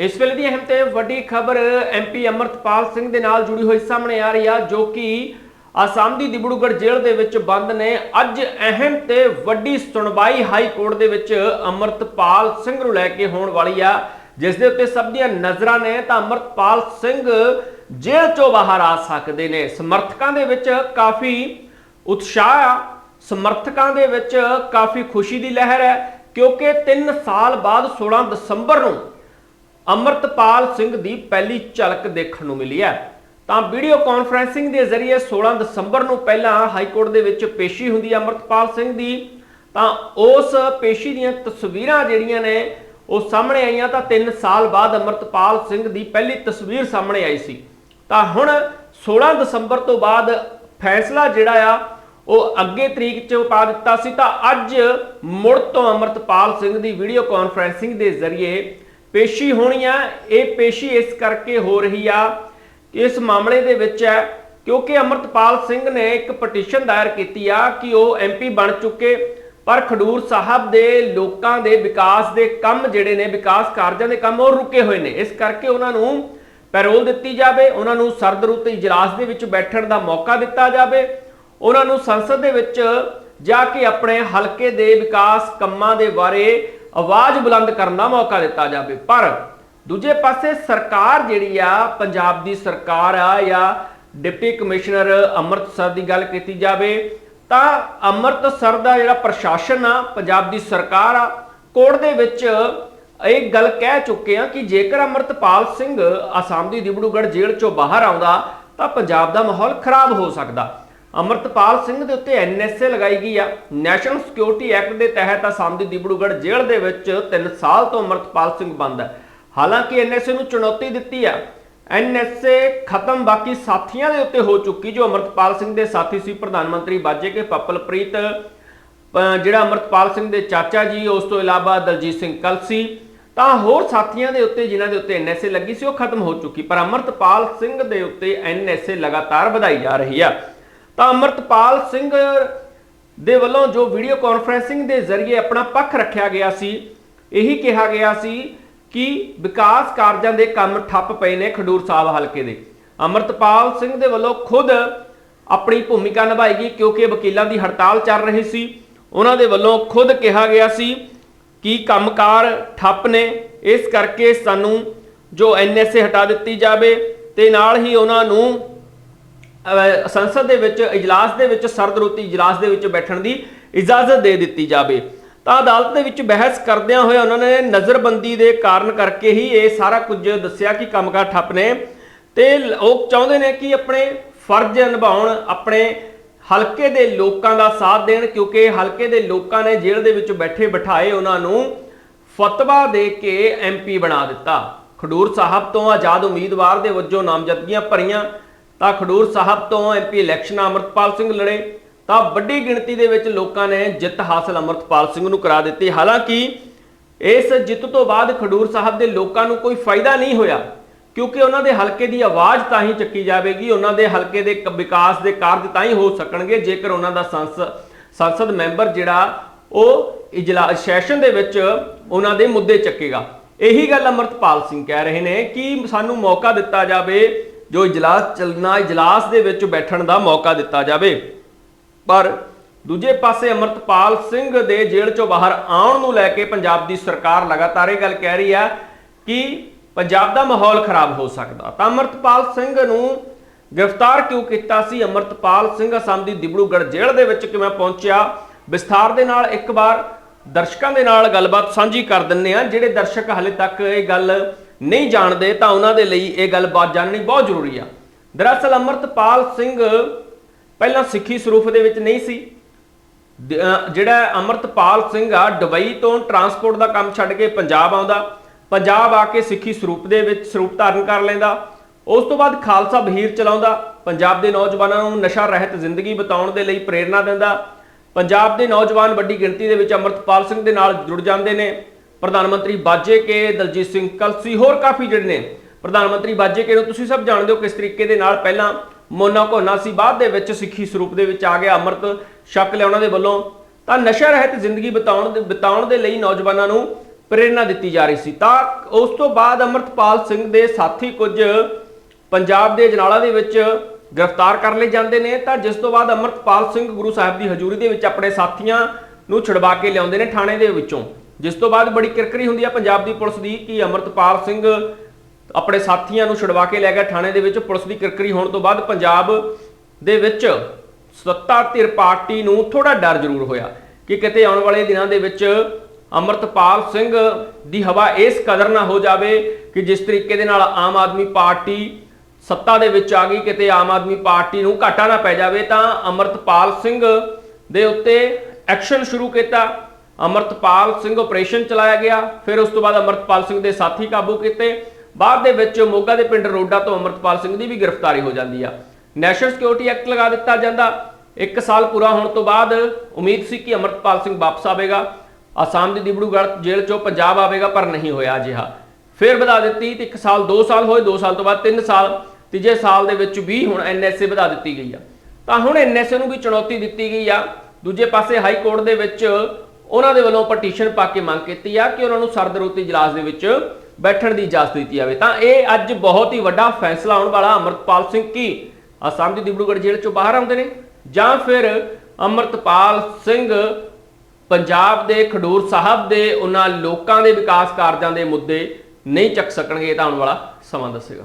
ਇਸ ਵੇਲੇ ਦੀ ਅਹਿਮ ਤੇ ਵੱਡੀ ਖਬਰ ਐਮਪੀ ਅਮਰਤਪਾਲ ਸਿੰਘ ਦੇ ਨਾਲ ਜੁੜੀ ਹੋਈ ਸਾਹਮਣੇ ਆ ਰਹੀ ਆ, ਜੋ ਕਿ ਆਸਾਮ ਦੀ ਦਿਬੜੂਗੜ੍ਹ ਜੇਲ੍ਹ ਦੇ ਵਿੱਚ ਬੰਦ ਨੇ। ਅੱਜ ਅਹਿਮ ਤੇ ਵੱਡੀ ਸੁਣਵਾਈ ਹਾਈ ਕੋਰਟ ਦੇ ਵਿੱਚ ਅਮਰਤਪਾਲ ਸਿੰਘ ਨੂੰ ਲੈ ਕੇ ਹੋਣ ਵਾਲੀ ਆ, ਜਿਸ ਦੇ ਉੱਤੇ ਸਭ ਦੀਆਂ ਨਜ਼ਰਾਂ ਨੇ। ਤਾਂ ਅਮਰਤਪਾਲ ਸਿੰਘ ਜੇਲ੍ਹ ਚੋਂ ਬਾਹਰ ਆ ਸਕਦੇ ਨੇ। ਸਮਰਥਕਾਂ ਦੇ ਵਿੱਚ ਕਾਫੀ ਉਤਸ਼ਾਹ ਆ। ਸਮਰਥਕਾਂ ਦੇ ਵਿੱਚ ਕਾਫੀ ਖੁਸ਼ੀ ਦੀ ਲਹਿਰ ਹੈ, ਕਿਉਂਕਿ 3 ਸਾਲ ਬਾਅਦ 16 ਦਸੰਬਰ ਨੂੰ ਅਮਰਤਪਾਲ ਸਿੰਘ ਦੀ ਪਹਿਲੀ ਝਲਕ ਦੇਖਣ ਨੂੰ ਮਿਲੀ ਹੈ। ਤਾਂ ਵੀਡੀਓ ਕਾਨਫਰੈਂਸਿੰਗ ਦੇ ਜ਼ਰੀਏ 16 ਦਸੰਬਰ ਨੂੰ ਪਹਿਲਾਂ ਹਾਈ ਕੋਰਟ ਦੇ ਵਿੱਚ ਪੇਸ਼ੀ ਹੁੰਦੀ ਹੈ ਅਮਰਤਪਾਲ ਸਿੰਘ ਦੀ। ਤਾਂ ਉਸ ਪੇਸ਼ੀ ਦੀਆਂ ਤਸਵੀਰਾਂ ਜਿਹੜੀਆਂ ਨੇ, ਉਹ ਸਾਹਮਣੇ ਆਈਆਂ ਤਾਂ 3 ਸਾਲ ਬਾਅਦ ਅਮਰਤਪਾਲ ਸਿੰਘ ਦੀ ਪਹਿਲੀ ਤਸਵੀਰ ਸਾਹਮਣੇ ਆਈ ਸੀ। ਤਾਂ ਹੁਣ 16 ਦਸੰਬਰ ਤੋਂ ਬਾਅਦ ਫੈਸਲਾ ਜਿਹੜਾ ਆ, ਉਹ ਅੱਗੇ ਤਰੀਕ 'ਚ ਪਾ ਦਿੱਤਾ ਸੀ। ਤਾਂ ਅੱਜ ਮੁੜ ਤੋਂ ਅਮਰਤਪਾਲ ਸਿੰਘ ਦੀ ਵੀਡੀਓ ਕਾਨਫਰੈਂਸਿੰਗ ਦੇ ਜ਼ਰੀਏ ਪੇਸ਼ੀ ਹੋਣੀ ਆ, ਇਹ ਪੇਸ਼ੀ ਇਸ ਕਰਕੇ ਹੋ ਰਹੀ ਆ ਕਿ ਇਸ ਮਾਮਲੇ ਦੇ ਵਿੱਚ ਹੈ, ਕਿਉਂਕਿ ਅਮਰਤਪਾਲ ਸਿੰਘ ਨੇ ਇੱਕ ਪਟੀਸ਼ਨ ਦਾਇਰ ਕੀਤੀ ਆ ਕਿ ਉਹ ਐਮਪੀ ਬਣ ਚੁੱਕੇ, ਪਰ ਖਡੂਰ ਸਾਹਿਬ ਦੇ ਲੋਕਾਂ ਦੇ ਵਿਕਾਸ ਦੇ ਕੰਮ ਜਿਹੜੇ ਨੇ, ਵਿਕਾਸ ਕਾਰਜਾਂ ਦੇ ਕੰਮ, ਉਹ ਰੁਕੇ ਹੋਏ ਨੇ। ਇਸ ਕਰਕੇ ਉਹਨਾਂ ਨੂੰ ਪੈਰੋਲ ਦਿੱਤੀ ਜਾਵੇ, ਉਹਨਾਂ ਨੂੰ ਸਰਦਰੁੱਤ ਇਜਲਾਸ ਦੇ ਵਿੱਚ ਬੈਠਣ ਦਾ ਮੌਕਾ ਦਿੱਤਾ ਜਾਵੇ, ਉਹਨਾਂ ਨੂੰ ਸੰਸਦ ਦੇ ਵਿੱਚ ਜਾ ਕੇ ਆਪਣੇ ਹਲਕੇ ਦੇ ਵਿਕਾਸ ਕੰਮਾਂ ਦੇ ਬਾਰੇ ਆਵਾਜ਼ ਬੁਲੰਦ ਕਰਨ ਦਾ ਮੌਕਾ ਦਿੱਤਾ ਜਾਵੇ। ਪਰ ਦੂਜੇ ਪਾਸੇ ਸਰਕਾਰ ਜਿਹੜੀ ਆ, ਪੰਜਾਬ ਦੀ ਸਰਕਾਰ ਆ ਜਾਂ ਡਿਪਟੀ ਕਮਿਸ਼ਨਰ ਅੰਮ੍ਰਿਤਸਰ ਦੀ ਗੱਲ ਕੀਤੀ ਜਾਵੇ, ਤਾਂ ਅੰਮ੍ਰਿਤਸਰ ਦਾ ਜਿਹੜਾ ਪ੍ਰਸ਼ਾਸਨ ਆ, ਪੰਜਾਬ ਦੀ ਸਰਕਾਰ ਆ, ਕੋਰਟ ਦੇ ਵਿੱਚ ਇਹ ਗੱਲ ਕਹਿ ਚੁੱਕੇ ਆ ਕਿ ਜੇਕਰ ਅਮਰਤਪਾਲ ਸਿੰਘ ਆਸਾਮ ਦੀ ਦਿਬੜੂਗੜ੍ਹ ਜੇਲ੍ਹ ਚੋਂ ਬਾਹਰ ਆਉਂਦਾ, ਤਾਂ ਪੰਜਾਬ ਦਾ ਮਾਹੌਲ ਖਰਾਬ ਹੋ ਸਕਦਾ। ਅਮਰਤਪਾਲ ਸਿੰਘ ਦੇ ਉੱਤੇ ਐਨਐਸਏ ਲਗਾਈ ਗਈ ਆ। ਨੈਸ਼ਨਲ ਸਿਕਿਉਰਿਟੀ ਐਕਟ ਦੇ ਤਹਿਤ ਆਸਾਮ ਦੀ ਦਿਬੜੂਗੜ੍ਹ ਜੇਲ੍ਹ ਦੇ ਵਿੱਚ 3 ਸਾਲ ਤੋਂ ਅਮਰਤਪਾਲ ਸਿੰਘ ਬੰਦ ਹੈ ਹਾਲਾਂਕਿ ਐਨਐਸਏ ਨੂੰ ਚੁਣੌਤੀ ਦਿੱਤੀ ਆ। ਐਨਐਸਏ ਖਤਮ ਬਾਕੀ ਸਾਥੀਆਂ ਦੇ ਉੱਤੇ ਹੋ ਚੁੱਕੀ, ਜੋ ਅਮਰਤਪਾਲ ਸਿੰਘ ਦੇ ਸਾਥੀ ਸੀ, ਪ੍ਰਧਾਨ ਮੰਤਰੀ ਬਾਜੇ ਕੇ ਪਪਲਪ੍ਰੀਤ ਜਿਹੜਾ ਅਮਰਤਪਾਲ ਸਿੰਘ ਦੇ ਚਾਚਾ ਜੀ, ਉਸ ਤੋਂ ਇਲਾਵਾ ਦਲਜੀਤ ਸਿੰਘ ਕਲਸੀ ਤਾਂ ਹੋਰ ਸਾਥੀਆਂ ਦੇ ਉੱਤੇ, ਜਿਨ੍ਹਾਂ ਦੇ ਉੱਤੇ ਐਨਐਸਏ ਲੱਗੀ ਸੀ, ਉਹ ਖਤਮ ਹੋ ਚੁੱਕੀ। ਪਰ ਅਮਰਤਪਾਲ ਸਿੰਘ ਦੇ ਉੱਤੇ ਐਨਐਸਏ ਲਗਾਤਾਰ ਵਧਾਈ ਜਾ ਰਹੀ ਆ। ਤਾਂ ਅਮਰਤਪਾਲ ਸਿੰਘ ਦੇ ਵੱਲੋਂ ਜੋ ਵੀਡੀਓ ਕਾਨਫਰੈਂਸਿੰਗ ਦੇ ਜ਼ਰੀਏ ਆਪਣਾ ਪੱਖ ਰੱਖਿਆ ਗਿਆ ਸੀ, ਇਹੀ ਕਿਹਾ ਗਿਆ ਸੀ ਕਿ ਵਿਕਾਸ ਕਾਰਜਾਂ ਦੇ ਕੰਮ ਠੱਪ ਪਏ ਨੇ ਖਡੂਰ ਸਾਹਿਬ ਹਲਕੇ ਦੇ। ਅਮਰਤਪਾਲ ਸਿੰਘ ਦੇ ਵੱਲੋਂ ਖੁਦ ਆਪਣੀ ਭੂਮਿਕਾ ਨਿਭਾਈ ਗਈ ਕਿਉਂਕਿ ਵਕੀਲਾਂ ਦੀ ਹੜਤਾਲ ਚੱਲ ਰਹੀ ਸੀ। ਉਹਨਾਂ ਦੇ ਵੱਲੋਂ ਖੁਦ ਕਿਹਾ ਗਿਆ ਸੀ ਕਿ ਕੰਮਕਾਰ ਠੱਪ ਨੇ, ਇਸ ਕਰਕੇ ਸਾਨੂੰ ਜੋ ਐਨਐਸਏ ਹਟਾ ਦਿੱਤੀ ਜਾਵੇ ਤੇ ਨਾਲ ਹੀ ਉਹਨਾਂ ਨੂੰ ਸੰਸਦ ਦੇ ਵਿੱਚ, ਇਜਲਾਸ ਦੇ ਵਿੱਚ, ਸਰਦਰੁੱਤੀ ਇਜਲਾਸ ਦੇ ਵਿੱਚ ਬੈਠਣ ਦੀ ਇਜਾਜ਼ਤ ਦੇ ਦਿੱਤੀ ਜਾਵੇ। ਤਾਂ ਅਦਾਲਤ ਦੇ ਵਿੱਚ ਬਹਿਸ ਕਰਦਿਆਂ ਹੋਏ ਉਹਨਾਂ ਨੇ ਨਜ਼ਰਬੰਦੀ ਦੇ ਕਾਰਨ ਕਰਕੇ ਹੀ ਇਹ ਸਾਰਾ ਕੁਝ ਦੱਸਿਆ ਕਿ ਕੰਮਕਾਰ ਠੱਪ ਨੇ। ਤੇ ਲ- ਉਹ ਚਾਹੁੰਦੇ ਨੇ ਕਿ ਆਪਣੇ ਫਰਜ਼ ਨਿਭਾਉਣ, ਆਪਣੇ ਹਲਕੇ ਦੇ ਲੋਕਾਂ ਦਾ ਸਾਥ ਦੇਣ, ਕਿਉਂਕਿ ਹਲਕੇ ਦੇ ਲੋਕਾਂ ਨੇ ਜੇਲ੍ਹ ਦੇ ਵਿੱਚ ਬੈਠੇ ਬਿਠਾਏ ਉਹਨਾਂ ਨੂੰ ਫਤਵਾ ਦੇ ਕੇ ਐਮਪੀ ਬਣਾ ਦਿੱਤਾ। ਖਡੂਰ ਸਾਹਿਬ ਤੋਂ ਆਜ਼ਾਦ ਉਮੀਦਵਾਰ ਦੇ ਵਜੋਂ ਨਾਮਜ਼ਦਗੀਆਂ ਭਰੀਆਂ। ਤਾਂ ਖਡੂਰ ਸਾਹਿਬ ਤੋਂ ਐਮਪੀ ਇਲੈਕਸ਼ਨ ਅਮਰਤਪਾਲ ਸਿੰਘ ਲੜੇ। ਤਾਂ ਵੱਡੀ ਗਿਣਤੀ ਦੇ ਵਿੱਚ ਲੋਕਾਂ ਨੇ ਜਿੱਤ ਹਾਸਲ ਅਮਰਤਪਾਲ ਸਿੰਘ ਨੂੰ ਕਰਾ ਦਿੱਤੀ। ਹਾਲਾਂਕਿ ਇਸ ਜਿੱਤ ਤੋਂ ਬਾਅਦ ਖਡੂਰ ਸਾਹਿਬ ਦੇ ਲੋਕਾਂ ਨੂੰ ਕੋਈ ਫਾਇਦਾ ਨਹੀਂ ਹੋਇਆ, ਕਿਉਂਕਿ ਉਹਨਾਂ ਦੇ ਹਲਕੇ ਦੀ ਆਵਾਜ਼ ਤਾਂ ਹੀ ਚੱਕੀ ਜਾਵੇਗੀ। ਉਹਨਾਂ ਦੇ ਹਲਕੇ ਦੇ ਕ- ਵਿਕਾਸ ਦੇ ਕਾਰਜ ਤਾਂ ਹੀ ਹੋ ਸਕਣਗੇ, ਜੇਕਰ ਉਹਨਾਂ ਦਾ ਸੰਸਦ ਸੰਸਦ ਮੈਂਬਰ ਜਿਹੜਾ ਉਹ ਇਜਲਾਸ ਸੈਸ਼ਨ ਦੇ ਵਿੱਚ ਉਹਨਾਂ ਦੇ ਮੁੱਦੇ ਚੱਕੇਗਾ। ਇਹੀ ਗੱਲ ਅਮਰਤਪਾਲ ਸਿੰਘ ਕਹਿ ਰਹੇ ਨੇ ਕਿ ਸਾਨੂੰ ਮੌਕਾ ਦਿੱਤਾ ਜਾਵੇ ਜੋ ਇਜਲਾਸ ਚੱਲਣਾ, ਇਜਲਾਸ ਦੇ ਵਿੱਚ ਬੈਠਣ ਦਾ ਮੌਕਾ ਦਿੱਤਾ ਜਾਵੇ। ਪਰ ਦੂਜੇ ਪਾਸੇ ਅਮਰਤਪਾਲ ਸਿੰਘ ਦੇ ਜੇਲ੍ਹ ਚੋਂ ਬਾਹਰ ਆਉਣ ਨੂੰ ਲੈ ਕੇ ਪੰਜਾਬ ਦੀ ਸਰਕਾਰ ਲਗਾਤਾਰ ਇਹ ਗੱਲ ਕਹਿ ਰਹੀ ਹੈ ਕਿ ਪੰਜਾਬ ਦਾ ਮਾਹੌਲ ਖਰਾਬ ਹੋ ਸਕਦਾ। ਤਾਂ ਅਮਰਤਪਾਲ ਸਿੰਘ ਨੂੰ ਗ੍ਰਿਫਤਾਰ ਕਿਉਂ ਕੀਤਾ ਸੀ? ਅਮਰਤਪਾਲ ਸਿੰਘ ਅਸਾਮ ਦੀ ਦਿਬੜੂਗੜ੍ਹ ਜੇਲ੍ਹ ਦੇ ਵਿੱਚ ਕਿਵੇਂ ਪਹੁੰਚਿਆ? ਵਿਸਥਾਰ ਦੇ ਨਾਲ ਇੱਕ ਵਾਰ ਦਰਸ਼ਕਾਂ ਦੇ ਨਾਲ ਗੱਲਬਾਤ ਸਾਂਝੀ ਕਰ ਦਿੰਨੇ ਆ ਜਿਹੜੇ ਦਰਸ਼ਕ ਹਲੇ ਤੱਕ ਇਹ ਗੱਲ ਨਹੀਂ ਜਾਣਦੇ ਤਾਂ ਉਹਨਾਂ ਦੇ ਲਈ ਇਹ ਗੱਲ ਬਾਤ ਜਾਣਨੀ ਬਹੁਤ ਜ਼ਰੂਰੀ ਆ। ਦਰਅਸਲ ਅਮਰਤਪਾਲ ਸਿੰਘ ਪਹਿਲਾਂ ਸਿੱਖੀ ਸਰੂਪ ਦੇ ਵਿੱਚ ਨਹੀਂ ਸੀ। ਜਿਹੜਾ ਅਮਰਤਪਾਲ ਸਿੰਘ ਆ, ਦੁਬਈ ਤੋਂ ਟਰਾਂਸਪੋਰਟ ਦਾ ਕੰਮ ਛੱਡ ਕੇ ਪੰਜਾਬ ਆਉਂਦਾ। ਪੰਜਾਬ ਆ ਕੇ ਸਿੱਖੀ ਸਰੂਪ ਦੇ ਵਿੱਚ ਸਰੂਪ ਧਾਰਨ ਕਰ ਲੈਂਦਾ। ਉਸ ਤੋਂ ਬਾਅਦ ਖਾਲਸਾ ਬਹੀਰ ਚਲਾਉਂਦਾ। ਪੰਜਾਬ ਦੇ ਨੌਜਵਾਨਾਂ ਨੂੰ ਨਸ਼ਾ ਰਹਿਤ ਜ਼ਿੰਦਗੀ ਬਿਤਾਉਣ ਦੇ ਲਈ ਪ੍ਰੇਰਣਾ ਦਿੰਦਾ। ਪੰਜਾਬ ਦੇ ਨੌਜਵਾਨ ਵੱਡੀ ਗਿਣਤੀ ਦੇ ਵਿੱਚ ਅਮਰਤਪਾਲ ਸਿੰਘ ਦੇ ਨਾਲ ਜੁੜ ਜਾਂਦੇ ਨੇ। ਪ੍ਰਧਾਨ ਮੰਤਰੀ ਬਾਜੇ ਕੇ, ਦਲਜੀਤ ਸਿੰਘ ਕਲਸੀ, ਹੋਰ ਕਾਫੀ ਜਿਹੜੇ ਨੇ ਪ੍ਰਧਾਨ ਮੰਤਰੀ ਬਾਜੇ ਕੇ ਨੂੰ ਤੁਸੀਂ ਸਭ ਜਾਣਦੇ ਹੋ ਕਿਸ ਤਰੀਕੇ ਦੇ ਨਾਲ ਪਹਿਲਾਂ ਮੋਨਾ ਘੋਨਾ ਸੀ, ਬਾਅਦ ਦੇ ਵਿੱਚ ਸਿੱਖੀ ਸਰੂਪ ਦੇ ਵਿੱਚ ਆ ਗਿਆ, ਅੰਮ੍ਰਿਤ ਛਕ ਲਿਆ ਉਹਨਾਂ ਦੇ ਵੱਲੋਂ। ਤਾਂ ਨਸ਼ਾ ਰਹਿਤ ਜ਼ਿੰਦਗੀ ਬਿਤਾਉਣ ਦੇ ਬਿਤਾਉਣ ਦੇ ਲਈ ਨੌਜਵਾਨਾਂ ਨੂੰ ਪ੍ਰੇਰਣਾ ਦਿੱਤੀ ਜਾ ਰਹੀ ਸੀ। ਤਾਂ ਉਸ ਤੋਂ ਬਾਅਦ ਅਮਰਤਪਾਲ ਸਿੰਘ ਦੇ ਸਾਥੀ ਕੁਝ ਪੰਜਾਬ ਦੇ ਜਨਾਲਾ ਦੇ ਵਿੱਚ ਗ੍ਰਿਫਤਾਰ ਕਰ ਲਏ ਜਾਂਦੇ ਨੇ। ਤਾਂ ਜਿਸ ਤੋਂ ਬਾਅਦ ਅਮਰਤਪਾਲ ਸਿੰਘ ਗੁਰੂ ਸਾਹਿਬ ਦੀ ਹਜ਼ੂਰੀ ਦੇ ਵਿੱਚ ਆਪਣੇ ਸਾਥੀਆਂ ਨੂੰ ਛੁਡਵਾ ਕੇ ਲਿਆਉਂਦੇ ਨੇ ਥਾਣੇ ਦੇ ਵਿੱਚੋਂ। ਜਿਸ ਤੋਂ ਬਾਅਦ ਬੜੀ ਕਿਰਕਰੀ ਹੁੰਦੀ ਆ ਪੰਜਾਬ ਦੀ ਪੁਲਿਸ ਦੀ ਕਿ ਅਮਰਤਪਾਲ ਸਿੰਘ ਆਪਣੇ ਸਾਥੀਆਂ ਨੂੰ ਛੁਡਵਾ ਕੇ ਲੈ ਗਿਆ ਥਾਣੇ ਦੇ ਵਿੱਚ। ਪੁਲਿਸ ਦੀ ਕਿਰਕਰੀ ਹੋਣ ਤੋਂ ਬਾਅਦ ਪੰਜਾਬ ਦੇ ਵਿੱਚ ਸੱਤਾ ਧਿਰ ਪਾਰਟੀ ਨੂੰ ਥੋੜਾ ਡਰ ਜ਼ਰੂਰ ਹੋਇਆ ਕਿ ਕਿਤੇ ਆਉਣ ਵਾਲੇ ਦਿਨਾਂ ਦੇ ਵਿੱਚ ਅਮਰਤਪਾਲ ਸਿੰਘ ਦੀ ਹਵਾ ਇਸ ਕਦਰ ਨਾ ਹੋ ਜਾਵੇ ਕਿ ਜਿਸ ਤਰੀਕੇ ਦੇ ਨਾਲ ਆਮ ਆਦਮੀ ਪਾਰਟੀ ਸੱਤਾ ਦੇ ਵਿੱਚ ਆ ਗਈ, ਕਿਤੇ ਆਮ ਆਦਮੀ ਪਾਰਟੀ ਨੂੰ ਘਾਟਾ ਨਾ ਪੈ ਜਾਵੇ, ਤਾਂ ਅਮਰਤਪਾਲ ਸਿੰਘ ਦੇ ਉੱਤੇ ਐਕਸ਼ਨ ਸ਼ੁਰੂ ਕੀਤਾ। ਅਮਰਤਪਾਲ ਸਿੰਘ ਆਪਰੇਸ਼ਨ ਚਲਾਇਆ ਗਿਆ, ਫਿਰ ਉਸ ਤੋਂ ਬਾਅਦ ਅਮਰਤਪਾਲ ਸਿੰਘ ਦੇ ਸਾਥੀ ਕਾਬੂ ਕੀਤੇ। ਬਾਅਦ ਦੇ ਵਿੱਚ ਮੋਗਾ ਦੇ ਪਿੰਡ ਰੋਡਾ ਤੋਂ ਅਮਰਤਪਾਲ ਸਿੰਘ ਦੀ ਵੀ ਗ੍ਰਿਫਤਾਰੀ ਹੋ ਜਾਂਦੀ ਆ। ਨੈਸ਼ਨਲ ਸਿਕਿਉਰਿਟੀ ਐਕਟ ਲਗਾ ਦਿੱਤਾ ਜਾਂਦਾ। ਇੱਕ ਸਾਲ ਪੂਰਾ ਹੋਣ ਤੋਂ ਬਾਅਦ ਉਮੀਦ ਸੀ ਕਿ ਅਮਰਤਪਾਲ ਸਿੰਘ ਵਾਪਸ ਆਵੇਗਾ। ਆਸਾਮ ਦੀ ਦਿਬੜੂਗੜ੍ਹ ਜੇਲ੍ਹ ਚੋਂ ਪੰਜਾਬ ਆਵੇਗਾ, ਪਰ ਨਹੀਂ ਹੋਇਆ ਅਜਿਹਾ। ਫਿਰ ਵਧਾ ਦਿੱਤੀ ਤੇ 1 ਸਾਲ 2 ਸਾਲ ਹੋਏ 2 ਸਾਲ ਤੋਂ ਬਾਅਦ 3 ਸਾਲ, ਤੀਜੇ ਸਾਲ ਦੇ ਵਿੱਚ ਵੀ ਹੁਣ ਐਨਐਸਏ ਵਧਾ ਦਿੱਤੀ ਗਈ ਆ। ਤਾਂ ਹੁਣ ਐਨਐਸਏ ਨੂੰ ਵੀ ਚੁਣੌਤੀ ਦਿੱਤੀ ਗਈ ਆ। ਦੂਜੇ ਪਾਸੇ ਹਾਈ ਕੋਰਟ ਦੇ ਵਿੱਚ ਉਹਨਾਂ ਦੇ ਵੱਲੋਂ ਪਟੀਸ਼ਨ ਪਾ ਕੇ ਮੰਗ ਕੀਤੀ ਆ ਕਿ ਉਹਨਾਂ ਨੂੰ ਸਰਦਰੋਤੀ ਇਜਲਾਸ ਦੇ ਵਿੱਚ ਬੈਠਣ ਦੀ ਇਜਾਜ਼ਤ ਦਿੱਤੀ ਜਾਵੇ। ਤਾਂ ਇਹ ਅੱਜ ਬਹੁਤ ਹੀ ਵੱਡਾ ਫੈਸਲਾ ਆਉਣ ਵਾਲਾ ਅਮਰਤਪਾਲ ਸਿੰਘ ਕੀ? ਅਸਾਮ ਦੀ ਦਿਬੜੂਗੜ੍ਹ ਜੇਲ੍ਹ ਚੋਂ ਬਾਹਰ ਆਉਂਦੇ ਨੇ ਜਾਂ ਫਿਰ ਅਮਰਤਪਾਲ ਸਿੰਘ ਪੰਜਾਬ ਦੇ ਖਡੂਰ ਸਾਹਿਬ ਦੇ ਉਹਨਾਂ ਲੋਕਾਂ ਦੇ ਵਿਕਾਸ ਕਾਰਜਾਂ ਦੇ ਮੁੱਦੇ ਨਹੀਂ ਚੱਕ ਸਕਣਗੇ, ਇਹ ਤਾਂ ਆਉਣ ਵਾਲਾ ਸਮਾਂ ਦੱਸੇਗਾ।